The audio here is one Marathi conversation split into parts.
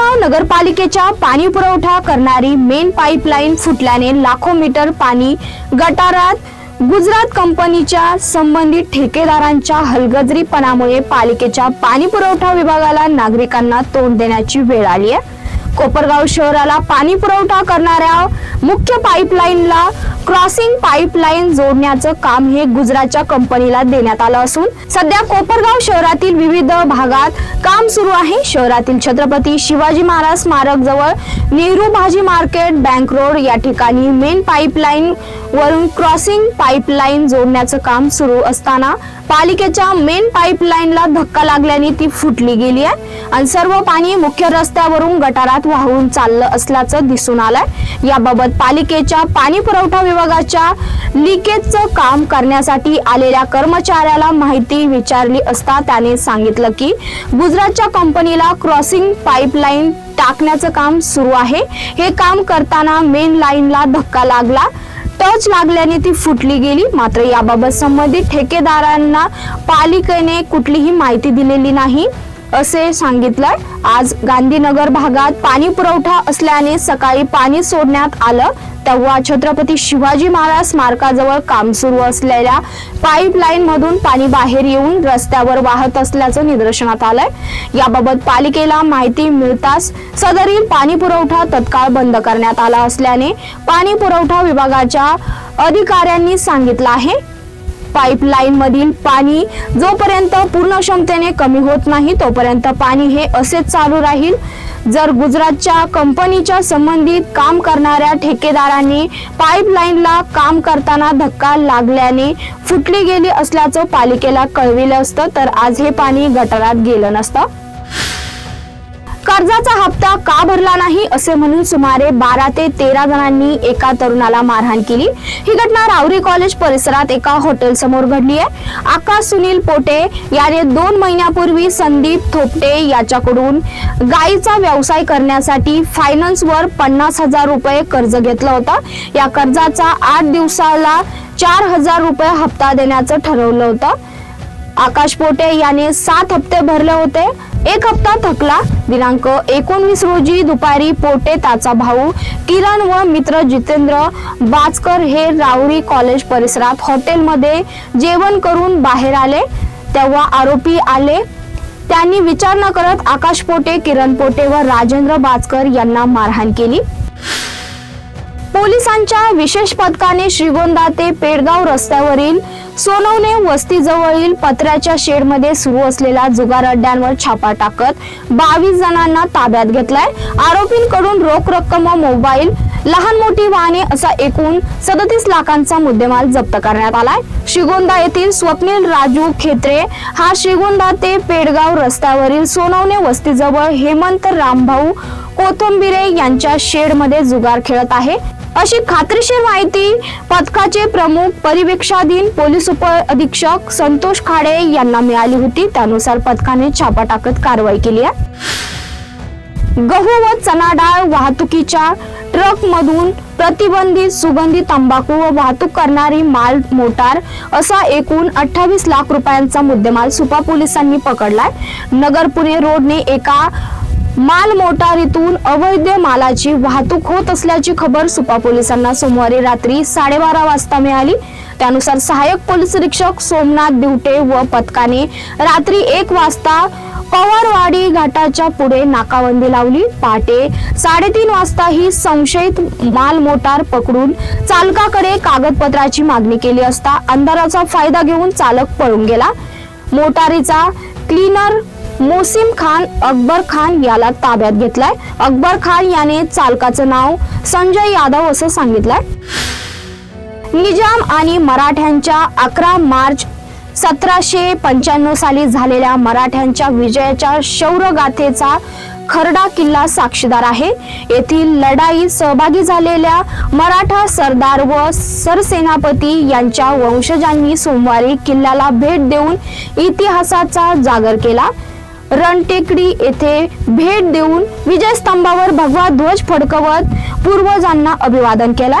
कोपरगाव नगरपालिकेच्या पाणी पुरवठा करणारी मेन पाईपलाईन फुटल्याने लाखो मीटर पाणी गटारात गुजरात कंपनीच्या संबंधित ठेकेदारांच्या हलगजरीपणामुळे पालिकेच्या पाणी पुरवठा विभागाला नागरिकांना तोंड देण्याची वेळ आली आहे. कोपरगाव शहराला पाणी पुरवठा करणाऱ्या मुख्य पाईपलाईनला क्रॉसिंग पाईपलाईन जोडण्याचं काम हे गुजरातच्या कंपनीला देण्यात आलं असून सध्या कोपरगाव शहरातील विविध भागात काम सुरू आहे. शहरातील छत्रपती शिवाजी महाराज स्मारक जवळ नेहरू भाजी मार्केट बँक रोड या ठिकाणी मेन पाईपलाईन वरून क्रॉसिंग पाईपलाईन जोडण्याचं काम सुरू असताना पालिकेच्या मेन पाईपलाईनला धक्का लागल्याने ती फुटली गेली आहे. आणि सर्व पाणी मुख्य रस्त्यावरून गटारात वाहून चाललं असल्याचं दिसून आलंय. याबाबत पालिकेच्या पाणी पुरवठा विभागाच्या लिकेजचं काम करण्यासाठी आलेल्या कर्मचाऱ्याला माहिती विचारली असता त्याने सांगितलं की गुजरातच्या कंपनीला क्रॉसिंग पाईपलाईन टाकण्याचं काम सुरू आहे. हे काम करताना मेन लाईनला धक्का लागला. टच लागल्याने ती फुटली गेली. मात्र याबाबत संबंधित ठेकेदारांना पालिकेने कुठलीही माहिती दिलेली नाही. असे सांगितलंय. आज गांधीनगर भागात पाणी पुरवठा असल्याने सकाळी पाणी सोडण्यात आलं. तेव्हा छत्रपती शिवाजी महाराज स्मारकाजवळ काम सुरू असलेल्या पाईपलाईन मधून पाणी बाहेर येऊन रस्त्यावर वाहत असल्याचं निदर्शनात आलंय. याबाबत पालिकेला माहिती मिळताच सदरील पाणी पुरवठा तत्काळ बंद करण्यात आला असल्याने पाणी पुरवठा विभागाच्या अधिकाऱ्यांनी सांगितलं आहे. पाईपलाईन मधील पाणी जोपर्यंत पूर्ण क्षमतेने कमी होत नाही तोपर्यंत पाणी हे असेच चालू राहील. जर गुजरातच्या कंपनीच्या संबंधित काम करणाऱ्या ठेकेदारांनी पाईपलाईनला काम करताना धक्का लागल्याने फुटली गेली असल्याचं पालिकेला कळविलं असतं तर आज हे पाणी गटारात गेलं नसतं. कर्जाचा हप्ता का भरला नाही असे म्हणून सुमारे बारा ते तेरा जणांनी एका तरुणाला मारहाण केली. ही घटना रावरी कॉलेज परिसरात एका हॉटेल समोर घडली आहे. आकाश सुनील पोटे याने दोन महिन्यापूर्वी संदीप थोपटे याच्याकडून गायीचा व्यवसाय करण्यासाठी फायनान्सवर पन्नास हजार रुपये कर्ज घेतलं होतं. या कर्जाचा आठ दिवसाला चार हजार रुपये हप्ता देण्याचं ठरवलं होतं. आकाश पोटे याने सात हप्ते भरले होते. एक हप्ता थकला. दिनांक एकोणवीस रोजी दुपारी पोटे त्याचा भाऊ किरण व मित्र जितेंद्र बाचकर हे राऊरी कॉलेज परिसरात हॉटेलमध्ये जेवण करून बाहेर आले. तेव्हा आरोपी आले. त्यांनी विचार न करत आकाश पोटे किरण पोटे व राजेंद्र बाचकर यांना मारहाण केली. पोलिसांच्या विशेष पथकाने श्रीगोंदा ते पेडगाव रस्त्यावरील सोनवणे वस्तीजवळील पत्र्याच्या शेडमध्ये सुरू असलेल्या जुगार अड्ड्यांवर छापा टाकत बावीस जणांना ताब्यात घेतलाय. आरोपींकडून रोख रक्कम व मोबाईल लहान मोठी वाहने असा एकूण सदतीस लाखांचा मुद्देमाल जप्त करण्यात आलाय. श्रीगोंदा येथील स्वप्नील राजू खेत्रे हा श्रीगोंदा ते पेडगाव रस्त्यावरील सोनवणे वस्तीजवळ हेमंत रामभाऊ कोथंबिरे यांच्या शेडमध्ये जुगार खेळत आहे. अशी खात्रीशीर माहिती पथकाचे प्रमुख परिवेक्षाधीन पोलीस उप अधीक्षक संतोष खाडे यांना मिळाली होती. त्यानुसार पथकाने छापा टाकत कारवाई केली आहे. गहू व चना डाळ वाहतुकीच्या ट्रक मधून प्रतिबंधित सुगंधी तंबाखू व वाहतूक करणारी माल मोटार असा एकूण अठ्ठावीस लाख रुपयांचा मुद्देमाल सुपा पोलिसांनी पकडलाय. नगर पुणे रोडने एका माल मोटारीतून अवैध मालाची वाहतूक होत असल्याची खबर सुपा पोलिसांना सोमवारी रात्री साडेबारा वाजता मिळाली. त्यानुसार सहाय्यक पोलीस निरीक्षक सोमनाथ दिवटे व पथकाने रात्री एक वाजता पवारवाडी घाटाच्या पुढे नाकाबंदी लावली. पहाटे साडेतीन वाजता ही संशयित माल मोटार पकडून चालकाकडे कागदपत्राची मागणी केली असता अंधाराचा फायदा घेऊन चालक पळून गेला. मोटारीचा क्लीनर मोसिम खान अकबर खान याला ताब्यात घेतलाय. अकबर खान याने चालकाचं नाव संजय यादव असं सांगितलंय. निजाम आणि मराठ्यांच्या अकरा मार्च सतराशे पंच्याण्णव साली झालेल्या मराठ्यांच्या विजयाच्या शौर्यगाथेचा खरडा किल्ला साक्षीदार आहे. येथील लढाईत सहभागी झालेल्या मराठा सरदार व सरसेनापती यांच्या वंशजांनी सोमवारी किल्ल्याला भेट देऊन इतिहासाचा जागर केला. रणटेकडी येथे भेट देऊन विजय स्तंभावर भगवा ध्वज फडकवत पूर्वजांना अभिवादन केला.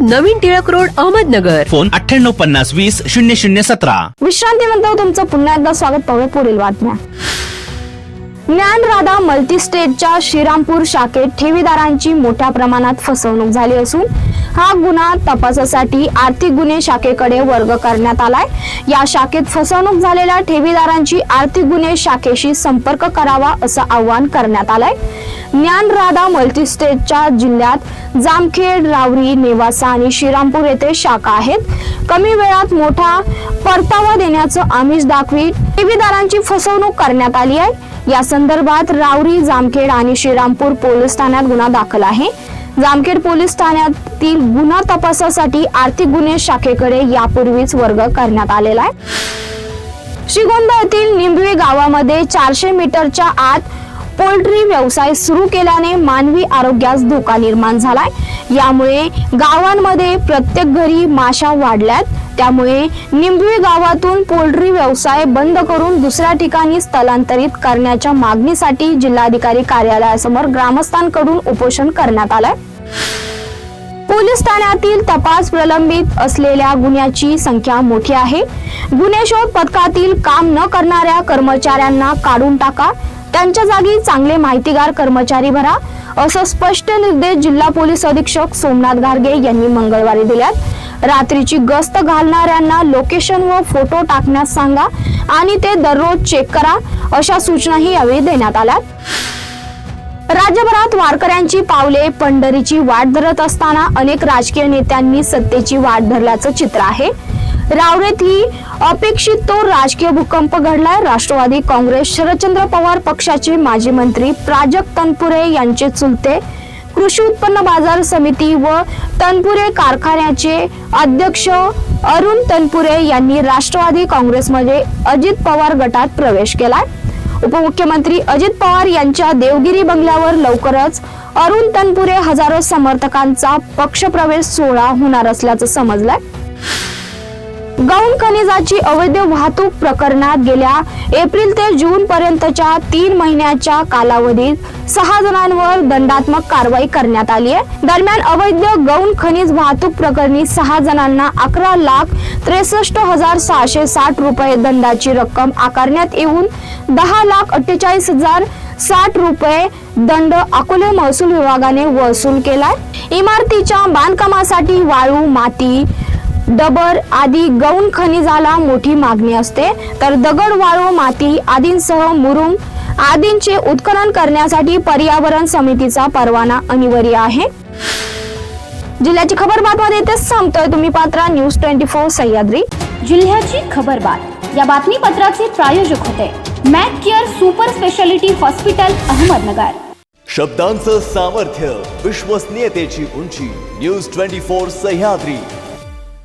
नवीन टिळक रोड अहमदनगर. फोन अठ्ठ्याण्णव पन्नास वीस शून्य शून्य सतरा. विश्रांतीनंतर तुमचं पुन्हा एकदा स्वागत पाहूया पुढील बातम्या. ज्ञानराधा मल्टीस्टेटच्या श्रीरामपूर शाखेत ठेवीदारांची मोठ्या प्रमाणात फसवणूक झाली असून हा गुन्हा तपासासाठी आर्थिक गुन्हे शाखेकडे वर्ग करण्यात आलाय. या शाखेत फसवणूक झालेल्या ठेवीदारांची आर्थिक गुन्हे शाखेशी संपर्क करावा असं आवाहन करण्यात आलंय. ज्ञानराधा मल्टीस्टेटच्या जिल्ह्यात जामखेड रावरी नेवासा आणि श्रीरामपूर येथे शाखा आहेत. कमी वेळात मोठा परतावा देण्याचं आमिष दाखवी ठेवीदारांची फसवणूक करण्यात आली आहे. या संदर्भात रावरी जामखेड आणि श्रीरामपूर पोलीस ठाण्यात गुन्हा दाखल आहे. जामखेड पोलीस ठाण्यातील गुन्हा तपासासाठी आर्थिक गुन्हे शाखेकडे यापूर्वीच वर्ग करण्यात आलेला आहे. श्रीगोंदा येथील निंबवे गावामध्ये चारशे मीटरच्या आत पोल्ट्री व्यवसाय सुरू केल्याने मानवी आरोग्यास धोका निर्माण झालाय. यामुळे गावांमध्ये प्रत्येक घरी माशा वाढल्यात. त्यामुळे निंबवी गावातून पोल्ट्री व्यवसाय बंद करून दुसऱ्या ठिकाणी स्थलांतरित करण्याच्या मागणीसाठी जिल्हाधिकारी कार्यालयासमोर ग्रामस्थांकडून उपोषण करण्यात आलंय. पोलीस ठाण्यातील तपास प्रलंबित असलेल्या गुन्ह्याची संख्या मोठी आहे. गुन्हे शोध पथकातील काम न करणाऱ्या कर्मचाऱ्यांना काढून टाका. त्यांच्या जागी चांगले माहितीगार कर्मचारी भरा. असं स्पष्ट निर्देश जिल्हा पोलीस अधीक्षक सोमनाथ गार्गे यांनी मंगळवारी दिल्यात. रात्रीची गस्त घालणाऱ्यांना लोकेशन व फोटो टाकण्यास सांगा आणि ते दररोज चेक करा अशा सूचनाही यावेळी देण्यात आल्यात. राज्यभरात वारकऱ्यांची पावले पंढरीची वाट धरत असताना अनेक राजकीय नेत्यांनी सत्तेची वाट धरल्याचं चित्र आहे. रावरेत ही अपेक्षित तो राजकीय भूकंप घडलाय. राष्ट्रवादी काँग्रेस शरदचंद्र पवार पक्षाचे माजी मंत्री प्राजक्त तनपुरे यांचे चुलते कृषी उत्पन्न बाजार समिती व तनपुरे कारखान्याचे अध्यक्ष अरुण तनपुरे यांनी राष्ट्रवादी काँग्रेसमध्ये अजित पवार गटात प्रवेश केलाय. उपमुख्यमंत्री अजित पवार यांच्या देवगिरी बंगल्यावर लवकरच अरुण तनपुरे हजारो समर्थकांचा पक्षप्रवेश सोहळा होणार असल्याचं समजलंय. गौण खनिजाची अवैध वाहतूक प्रकरणात गेल्या एप्रिल ते जून पर्यंतच्या तीन महिन्याच्या कालावधीत सहा जणांवर दंडात्मक कारवाई करण्यात आली आहे. दरम्यान अवैध गौण खनिज वाहतूक प्रकरणी सहा जणांना अकरा लाख त्रेसष्ट हजार सहाशे साठ रुपये दंडाची रक्कम आकारण्यात येऊन दहा लाख अठ्ठेचाळीस हजार साठ रुपये दंड अकोले महसूल विभागाने वसूल केलाय. इमारतीच्या बांधकामासाठी वाळू माती डबर आदी गौण खनिजाला मोठी मागणी असते. तर दगड वाळू माती आदींसह मुरुम आदींचे उत्खनन करण्यासाठी पर्यावरण समितीचा परवाना अनिवार्य आहे. जिल्ह्याची खबर बातमध्ये इथेच थांबतोय. तुम्ही पात्रा न्यूज ट्वेंटी फोर सह्याद्री. जिल्ह्याची खबरबात या बातमीपत्राचे प्रायोजक होते. Mac care super speciality hospital Ahmednagar. शब्दांचं सामर्थ्य विश्वसनीयतेची उंची. News twenty four Sahyadri.